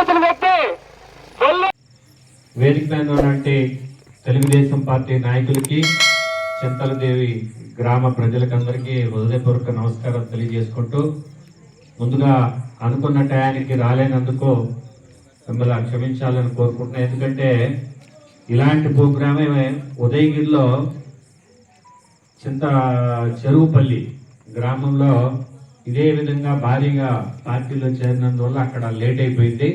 తీసుకొచ్చిన వ్యక్తి. వేదిక మీద ఉన్నటువంటి తెలుగుదేశం పార్టీ నాయకులకి చింతలదేవి గ్రామ ప్రజలకందరికీ హృదయపూర్వక నమస్కారం తెలియజేసుకుంటూ ముందుగా అనుకున్న టయానికి రాలేనందుకు మిమ్మల్ని క్షమించాలని కోరుకుంటున్నాను ఎందుకంటే ఇలాంటి ప్రోగ్రామే ఉదయగిరిలో చింత చెరువుపల్లి గ్రామంలో ఇదే విధంగా భారీగా పార్టీలో చేరినందువల్ల అక్కడ లేట్ అయిపోయింది.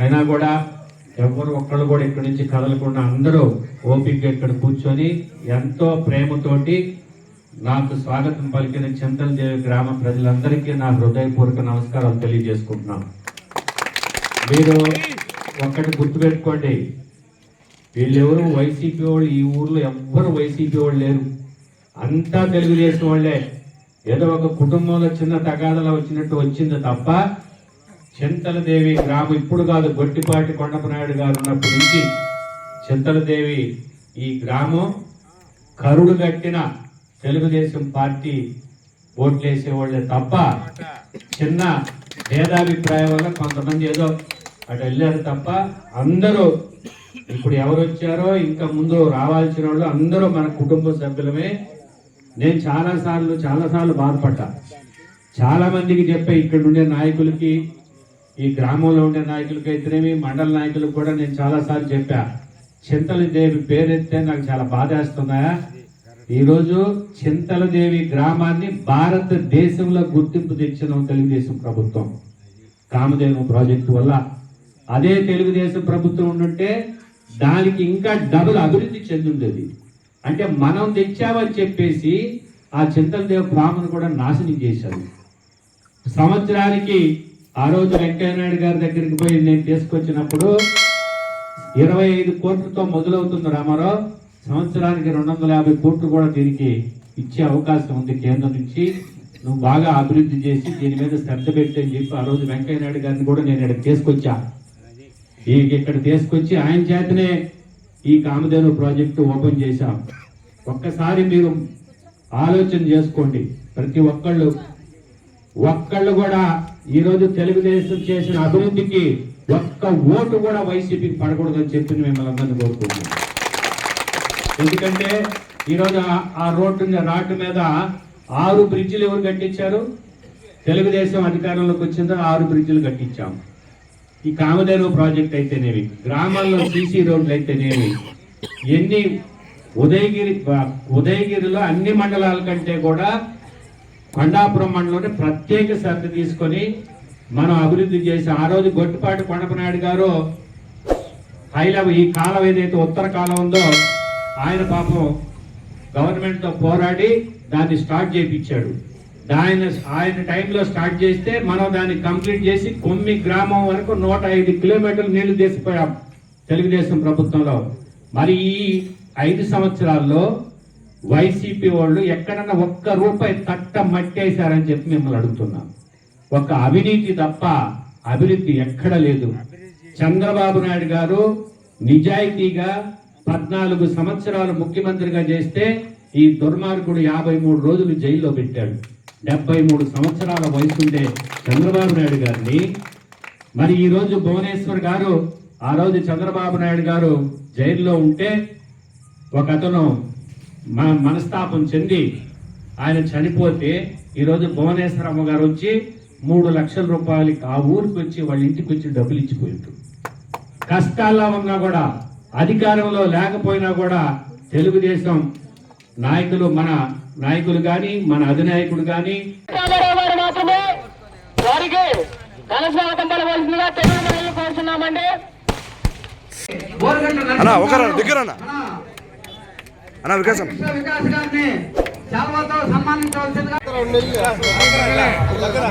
అయినా కూడా ఎవరు ఒక్కళ్ళు కూడా ఇక్కడి నుంచి కదలకుండా అందరూ ఓపిక ఇక్కడ కూర్చొని ఎంతో ప్రేమతోటి నాకు స్వాగతం పలికిన చింతలదేవి గ్రామ ప్రజలందరికీ నా హృదయపూర్వక నమస్కారం తెలియజేసుకుంటున్నాను మీరు ఒక్కటి గుర్తుపెట్టుకోండి వీళ్ళెవరు వైసీపీ వాళ్ళు ఈ ఊర్లో ఎవ్వరు వైసీపీ వాళ్ళు లేరు. అంతా తెలుగుదేశం వాళ్ళే. ఏదో ఒక కుటుంబంలో చిన్న తగాదల వచ్చినట్టు వచ్చింది తప్ప చింతలదేవి గ్రామం ఇప్పుడు కాదు గొట్టిపాటి కొండపనాయుడు గారు ఉన్నప్పటి నుంచి చింతలదేవి ఈ గ్రామం కరుడు కట్టిన తెలుగుదేశం పార్టీ ఓట్లేసేవాళ్ళే తప్ప చిన్న భేదాభిప్రాయం వల్ల కొంతమంది ఏదో అటు వెళ్ళారు తప్ప అందరూ ఇప్పుడు ఎవరు వచ్చారో ఇంకా ముందు రావాల్సిన వాళ్ళు అందరూ మన కుటుంబ సభ్యులమే. నేను చాలాసార్లు చాలాసార్లు బాధపడ్డా. చాలామందికి చెప్పే ఇక్కడ ఉండే నాయకులకి ఈ గ్రామంలో ఉండే నాయకులకి అయితేనేమి మండల నాయకులకు కూడా నేను చాలాసార్లు చెప్పా. చింతలదేవి పేరెత్తే నాకు చాలా బాధేస్తున్నాయా ఈరోజు చింతలదేవి గ్రామాన్ని భారతదేశంలో గుర్తింపు తెచ్చిన తెలుగుదేశం ప్రభుత్వం. కామదేవం ప్రాజెక్టు వల్ల. అదే తెలుగుదేశం ప్రభుత్వం ఉండుంటే దానికి ఇంకా డబుల్ అభివృద్ధి చెందుండేది. అంటే మనం తెచ్చామని చెప్పేసి ఆ చింతలదేవ ప్రామును కూడా నాశనం చేశారు సంవత్సరానికి ఆ రోజు వెంకయ్యనాయుడు గారి దగ్గరికి పోయి నేను తీసుకొచ్చినప్పుడు ఇరవై ఐదు కోట్లతో మొదలవుతుంది రామారావు. సంవత్సరానికి రెండు వందల యాభై కోట్లు కూడా దీనికి ఇచ్చే అవకాశం ఉంది కేంద్రం నుంచి. నువ్వు బాగా అభివృద్ధి చేసి దీని మీద శ్రద్ధ పెట్టి అని చెప్పి ఆ రోజు వెంకయ్యనాయుడు గారిని కూడా నేను ఇక్కడ తీసుకొచ్చా. ఈ ఇక్కడ తీసుకొచ్చి ఆయన చేతనే ఈ కామధేను ప్రాజెక్టు ఓపెన్ చేశాం. ఒక్కసారి మీరు ఆలోచన చేసుకోండి. ప్రతి ఒక్కళ్ళు ఒక్కళ్ళు కూడా ఈరోజు తెలుగుదేశం చేసిన అభివృద్ధికి ఒక్క ఓటు కూడా వైసీపీకి పడకూడదని చెప్పి మిమ్మల్ని అందరినీ కోరుకుంటున్నాం. ఎందుకంటే ఈరోజు ఆ- రోడ్డు రాడ్డు రాటు మీద ఆరు బ్రిడ్జిలు ఎవరు కట్టించారు? తెలుగుదేశం అధికారంలోకి వచ్చిందో? ఆరు బ్రిడ్జిలు కట్టించాం. ఈ కామధేను ప్రాజెక్ట్ అయితేనేమి? గ్రామాల్లో సీసీ రోడ్లు అయితేనేమి? ఎన్ని ఉదయగిరి ఉదయగిరిలో అన్ని మండలాల కంటే కూడా కొండాపురం మండలంలో ప్రత్యేక శ్రద్ధ తీసుకొని మనం అభివృద్ధి చేసి ఆ రోజు గొట్టిపాటి కొండపనాయుడు గారు హైలవ ఈ కాలం ఏదైతే ఉత్తర కాలం ఉందో ఆయన పాపం గవర్నమెంట్తో పోరాడి దాన్ని స్టార్ట్ చేయించాడు దాని ఆయన టైంలో స్టార్ట్ చేస్తే మనం దాన్ని కంప్లీట్ చేసి కొమ్మి గ్రామం వరకు నూట ఐదు కిలోమీటర్లు నీళ్ళు తీసిపోయాం తెలుగుదేశం ప్రభుత్వంలో. మరి ఈ ఐదు సంవత్సరాల్లో వైసీపీ వాళ్ళు ఎక్కడన్నా ఒక్క రూపాయి తట్ట మట్టేశారని చెప్పి మిమ్మల్ని అడుగుతున్నాం. ఒక అవినీతి తప్ప అభివృద్ధి ఎక్కడ లేదు. చంద్రబాబు నాయుడు గారు నిజాయితీగా పద్నాలుగు సంవత్సరాలు ముఖ్యమంత్రిగా చేస్తే ఈ దుర్మార్గుడు యాభై మూడు రోజులు జైల్లో పెట్టాడు. డెబ్బై మూడు సంవత్సరాల వయసుండే చంద్రబాబు నాయుడు గారిని. మరి ఈరోజు భువనేశ్వర్ గారు ఆ రోజు చంద్రబాబు నాయుడు గారు జైల్లో ఉంటే ఒక అతను మన మనస్తాపం చెంది ఆయన చనిపోతే ఈరోజు భువనేశ్వరమ్మ గారు వచ్చి మూడు లక్షల రూపాయలకి ఆ ఊరికి వచ్చి వాళ్ళ ఇంటికి వచ్చి డబ్బులు ఇచ్చిపోయారు కష్టాల్లో ఉన్నా కూడా అధికారంలో లేకపోయినా కూడా తెలుగుదేశం నాయకులు మన నాయకులు కానీ మన అధినాయకుడు కానీ మాత్రమే వారికి ఘనస్వాగతం పలవలసిందిగా తెలుగు మహిళలు కోరుతున్నామండి. అన్న ఒక దగ్గర అన్న. అన్న వికాసం. వికాస్ గారిని శాల్వాతో సన్మానించవలసిందిగా